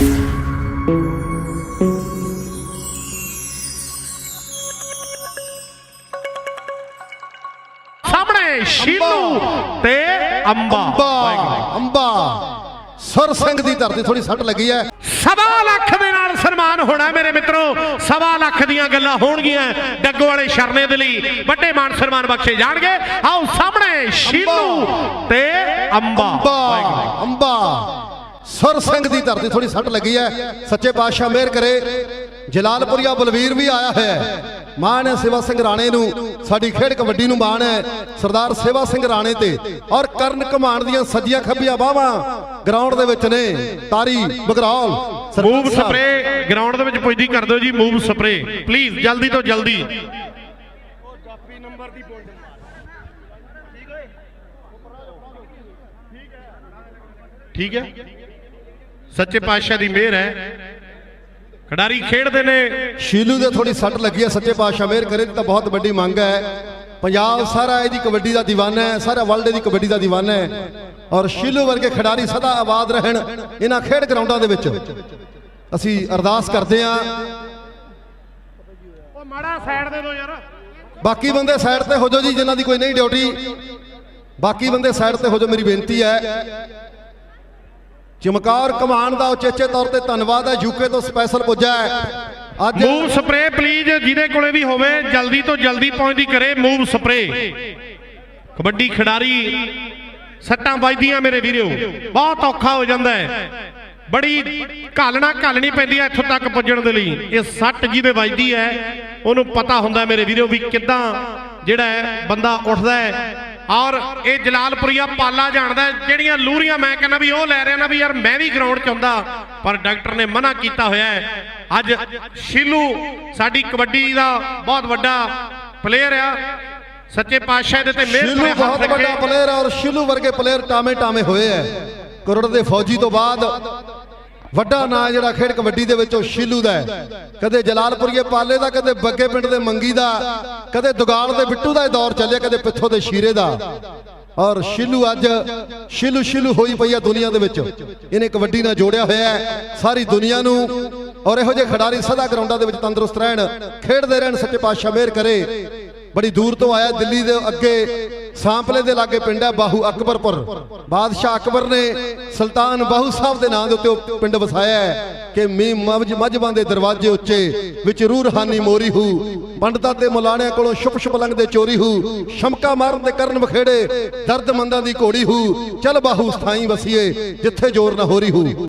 ਸਾਹਮਣੇ ਸ਼ੀਲੂ ਤੇ ਅੰਬਾ। ਅੰਬਾ। ਅੰਬਾ। ਸਰ ਸਿੰਘ ਦੀ ਧਰਤੀ ਥੋੜੀ ਸੱਟ ਲੱਗੀ ਹੈ ਸਵਾ ਲੱਖ ਦੇ ਨਾਲ ਸਨਮਾਨ ਹੋਣਾ ਮੇਰੇ ਮਿੱਤਰੋ। ਸਵਾ ਲੱਖ ਦੀਆਂ ਗੱਲਾਂ ਹੋਣਗੀਆਂ ਡੱਗੋ ਵਾਲੇ ਸ਼ਰਨੇ ਦੇ ਲਈ। ਵੱਡੇ ਮਾਨ ਸਨਮਾਨ ਬਖਸ਼ੇ ਜਾਣਗੇ। ਆਓ ਸਾਹਮਣੇ ਸ਼ੀਲੂ ਤੇ ਅੰਬਾ। ਅੰਬਾ। ਸਰ ਸਿੰਘ ਦੀ ਧਰਤੀ ਥੋੜੀ ਸੱਟ ਲੱਗੀ ਹੈ। ਸੱਚੇ ਪਾਤਸ਼ਾਹ ਮਿਹਰ ਕਰੇ। ਜਲਾਲਪੁਰੀਆ ਬਲਵੀਰ ਵੀ ਆਇਆ ਹੋਇਆ ਹੈ। ਮਾਣ ਹੈ ਸੇਵਾ ਸਿੰਘ ਰਾਣੇ ਨੂੰ। ਸਾਡੀ ਖੇਡ ਕਬੱਡੀ ਨੂੰ ਮਾਣ ਹੈ। ਸਰਦਾਰ ਸੇਵਾ ਸਿੰਘ ਰਾਣੇ ਤੇ। ਔਰ ਕਰਨ ਕਮਾਨ ਦੀਆਂ ਸੱਜੀਆਂ ਖੱਬੀਆਂ ਬਾਹਾਂ ਗਰਾਊਂਡ ਦੇ ਵਿੱਚ ਨੇ। ਤਾਰੀ ਬਗਰੌਲ। ਮੂਵ। ਸਪਰੇ ਗਰਾਊਂਡ ਦੇ ਵਿੱਚ ਪੁੱਜਦੀ ਕਰ ਦਿਓ ਜੀ ਮੂਵ ਸਪਰੇ ਪਲੀਜ਼ ਜਲਦੀ ਤੋਂ ਜਲਦੀ। ਠੀਕ ਹੈ। ਸੱਚੇ ਪਾਤਸ਼ਾਹ ਦੀ ਮਿਹਰ ਹੈ। ਖਿਡਾਰੀ ਖੇਡਦੇ ਨੇ। ਸ਼ੀਲੂ ਦੇ ਥੋੜੀ ਸੱਟ ਲੱਗੀ ਹੈ ਸੱਚੇ ਪਾਤਸ਼ਾਹ ਮਿਹਰ ਕਰੇ ਤਾਂ ਬਹੁਤ ਵੱਡੀ ਮੰਗ ਹੈ। ਪੰਜਾਬ ਸਾਰਾ ਇਹਦੀ ਕਬੱਡੀ ਦਾ دیਵਾਨਾ ਹੈ ਸਾਰਾ ਵਰਲਡ ਦੀ ਕਬੱਡੀ ਦਾ دیਵਾਨਾ ਹੈ। ਔਰ ਸ਼ੀਲੂ ਵਰਗੇ ਖਿਡਾਰੀ ਸਦਾ ਆਬਾਦ ਰਹਿਣ ਇਹਨਾਂ ਖੇਡ ਗਰਾਊਂਡਾਂ ਦੇ ਵਿੱਚ। ਅਸੀਂ ਅਰਦਾਸ ਕਰਦੇ ਹਾਂ। ਉਹ ਮਾੜਾ ਸਾਈਡ ਦੇ ਦੋ ਯਾਰ। ਬਾਕੀ ਬੰਦੇ ਸਾਈਡ ਤੇ ਹੋ ਜੀ ਜਿਨ੍ਹਾਂ ਦੀ ਕੋਈ ਨਹੀਂ ਡਿਊਟੀ ਬਾਕੀ ਬੰਦੇ ਸਾਈਡ ਤੇ ਹੋ ਮੇਰੀ ਬੇਨਤੀ ਹੈ। ਚਮਕੌਰ ਕਮਾਨ ਦਾ ਉਚੇਚੇ ਤੌਰ ਤੇ ਧੰਨਵਾਦ ਹੈ। ਯੂਕੇ ਤੋਂ ਸਪੈਸ਼ਲ ਪੁੱਜਾ ਹੈ। ਅੱਜ ਮੂਵ ਸਪਰੇ ਪਲੀਜ਼ ਜਿਹਦੇ ਕੋਲੇ ਵੀ ਹੋਵੇ, ਜਲਦੀ ਤੋਂ ਜਲਦੀ ਪਹੁੰਚਦੀ ਕਰੇ ਮੂਵ ਸਪਰੇ ਕਬੱਡੀ ਖਿਡਾਰੀ, ਸੱਟਾਂ ਵੱਜਦੀਆਂ ਮੇਰੇ ਵੀਰੋ। ਬਹੁਤ ਔਖਾ ਹੋ ਜਾਂਦਾ ਹੈ। ਬੜੀ ਘਾਲਣਾ ਘਾਲਣੀ ਪੈਂਦੀ ਹੈ ਇੱਥੋਂ ਤੱਕ ਪੁੱਜਣ ਦੇ ਲਈ। ਇਹ ਸੱਟ ਜਿਹਦੇ ਵੱਜਦੀ ਹੈ, ਉਹਨੂੰ ਪਤਾ ਹੁੰਦਾ ਮੇਰੇ ਵੀਰੋ ਵੀ ਕਿੱਦਾਂ ਜਿਹੜਾ ਹੈ, ਬੰਦਾ ਉੱਠਦਾ ਹੈ। ਔਰ ਇਹ ਜਲਾਲਪੁਰੀਆ ਪਾਲਾ ਜਾਣਦਾ ਜਿਹੜੀਆਂ ਲੂਰੀਆਂ ਮੈਂ ਕਹਿੰਦਾ ਵੀ ਉਹ ਲੈ ਰਿਹਾ ਨਾ ਵੀ ਯਾਰ ਮੈਂ ਵੀ ਗਰਾਊਂਡ 'ਚ ਆਉਂਦਾ ਪਰ ਡਾਕਟਰ ਨੇ ਮਨਾ ਕੀਤਾ ਹੋਇਆ ਹੈ। ਅੱਜ ਸ਼ੀਲੂ ਸਾਡੀ ਕਬੱਡੀ ਦਾ ਬਹੁਤ ਵੱਡਾ ਪਲੇਅਰ ਆ। ਸੱਚੇ ਪਾਤਸ਼ਾਹ ਦੇ ਤੇ ਭਰੇ ਹੱਥ ਬਹੁਤ ਵੱਡਾ। ਪਲੇਅਰ ਔਰ ਸ਼ਿਲੂ ਵਰਗੇ ਪਲੇਅਰ ਟਾਵੇਂ ਟਾਵੇਂ ਹੋਏ ਐ ਕਰੋੜ ਦੇ ਫੌਜੀ ਤੋਂ ਬਾਅਦ ਵੱਡਾ ਨਾਂ ਜਿਹੜਾ ਖੇਡ ਕਬੱਡੀ ਦੇ ਵਿੱਚ ਉਹ ਸ਼ੀਲੂ ਦਾ ਹੈ। ਕਦੇ ਜਲਾਲਪੁਰੀਏ ਪਾਲੇ ਦਾ, ਕਦੇ ਬੱਗੇ ਪਿੰਡ ਦੇ ਮੰਗੀ ਦਾ, ਕਦੇ ਦੁਗਾਲ ਦੇ ਬਿੱਟੂ ਦਾ ਇਹ ਦੌਰ ਚੱਲਿਆ, ਕਦੇ ਪਿੱਥੋਂ ਦੇ ਸ਼ੀਰੇ ਦਾ। ਔਰ ਸ਼ੀਲੂ ਅੱਜ ਸ਼ੀਲੂ ਸ਼ਿਲੂ ਹੋਈ ਪਈ ਹੈ ਦੁਨੀਆ ਦੇ ਵਿੱਚ। ਇਹਨੇ ਕਬੱਡੀ ਨਾਲ ਜੋੜਿਆ ਹੋਇਆ ਹੈ ਸਾਰੀ ਦੁਨੀਆ ਨੂੰ। ਔਰ ਇਹੋ ਜਿਹੇ ਖਿਡਾਰੀ ਸਦਾ ਗਰਾਊਂਡਾਂ ਦੇ ਵਿੱਚ ਤੰਦਰੁਸਤ ਰਹਿਣ, ਖੇਡਦੇ ਰਹਿਣ, ਸੱਚੇ ਪਾਤਸ਼ਾਹ ਮਿਹਰ ਕਰੇ। ਬੜੀ ਦੂਰ ਤੋਂ ਆਇਆ ਦਿੱਲੀ ਦੇ ਅੱਗੇ ਸਾਂਪਲੇ ਦੇ ਲਾਗੇ ਪਿੰਡ ਹੈ ਬਾਹੂ ਅਕਬਰਪੁਰ। ਬਾਦਸ਼ਾਹ ਅਕਬਰ ਨੇ ਸੁਲਤਾਨ ਬਾਹੂ ਸਾਹਿਬ ਦੇ ਨਾਂ ਦੇ ਉੱਤੇ ਉਹ ਪਿੰਡ ਵਸਾਇਆ ਕਿ ਮੀ ਮਵਜ ਮਜਬਾਂ ਦੇ ਦਰਵਾਜ਼ੇ ਉੱਚੇ, ਵਿੱਚ ਰੂਹ ਮੋਰੀ ਹੂ। ਪੰਡਤਾਂ ਤੇ ਮੁਲਾਣਿਆਂ ਕੋਲੋਂ ਛੁਪ ਛੁਪ ਲੰਘਦੇ ਚੋਰੀ ਹੂ। ਸ਼ਮਕਾ ਮਾਰਨ ਦੇ ਕਰਨ ਵਖੇੜੇ ਦਰਦ ਮੰਦਾਂ ਦੀ ਘੋੜੀ ਹੂ। ਚਲ ਬਾਹੂ ਸਥਾਈ ਵਸੀਏ, ਜਿੱਥੇ ਜ਼ੋਰ ਨਾ ਹੋਰੀ ਹੂ।